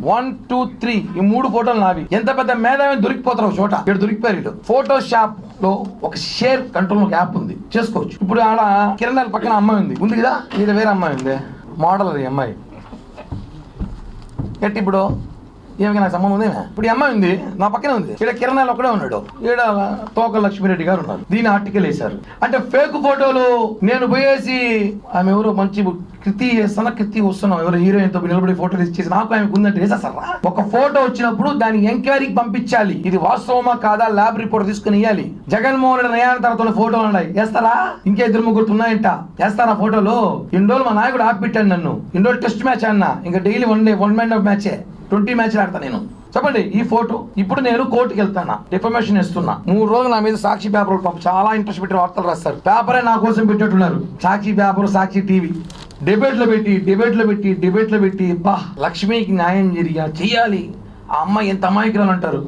One two three ఈ మూడు ఫోటోలు నావి. ఎంత పెద్ద మేధావి దొరికిపోతారు ఒక చోట. ఇక్కడ దొరికిపోయారు వీళ్ళు. ఫోటో షాప్లో ఒక షేర్ కంట్రోల్ ఒక యాప్ ఉంది. చేసుకోవచ్చు. ఇప్పుడు ఆడ కిరణాల పక్కన అమ్మాయి ఉంది. ఉంది కదా? ఇక్కడ వేరే అమ్మాయి ఉంది. మోడల్ అది అమ్మాయి. ఎట్టి ఇప్పుడు? ఏమికి నాకు సంబంధం ఉందేమే? ఇప్పుడు ఈ అమ్మాయి ఉంది నా పక్కనే ఉంది. ఇక్కడ కిరణాలు ఒక్కడే ఉన్నాడు. ఈడ తోక లక్ష్మీరెడ్డి గారు ఉన్నారు. దీని ఆర్టికల్ వేశారు. అంటే ఫేక్ ఫోటోలు నేను పోయేసి ఆమె ఎవరో మంచి కృతి చేస్తున్నా కృతి వస్తున్నాం ఎవరో హీరోయిన్తో నిలబడి ఫోటోలు ఇచ్చేసి నాకు ఆమెకు ఉందంటే వేసేస్తారా? ఒక ఫోటో వచ్చినప్పుడు దాన్ని ఎంక్వైరీకి పంపించాలి. ఇది వాస్తవమా కాదా? ల్యాబ్ రిపోర్ట్ తీసుకుని ఇవ్వాలి జగన్మోహన్ రెడ్డి నయాన తర్వాత ఫోటోలు ఉన్నాయి. వేస్తారా? ఇంకే ఇద్దరు ముగ్గురు ఉన్నాయంట. వేస్తారా ఫోటోలు ఇన్ని రోజులు మా నాయకుడు ఆపిట్టాను నన్ను. ఇన్ని రోజులు టెస్ట్ మ్యాచ్ అన్న. ఇంకా daily one day one man of మ్యాచే twenty మ్యాచ్లు ఆడతా నేను. చెప్పండి ఈ ఫోటో ఇప్పుడు నేను కోర్టుకి వెళ్తానా డిఫర్మేషన్ ఇస్తున్నా. మూడు రోజులు నా మీద సాక్షి పేపర్ పంప చాలా ఇంట్రెస్ట్ పెట్టి వార్తలు రాస్తారు. పేపరే నా కోసం పెట్టేట్టున్నారు సాక్షి పేపర్ సాక్షి టీవీ. డిబేట్లో పెట్టి డిబేట్లో పెట్టి డిబేట్లో పెట్టి బా లక్ష్మికి న్యాయం జరిగా చేయాలి ఆ అమ్మాయి ఎంత అమాయకురాలు అంటారు?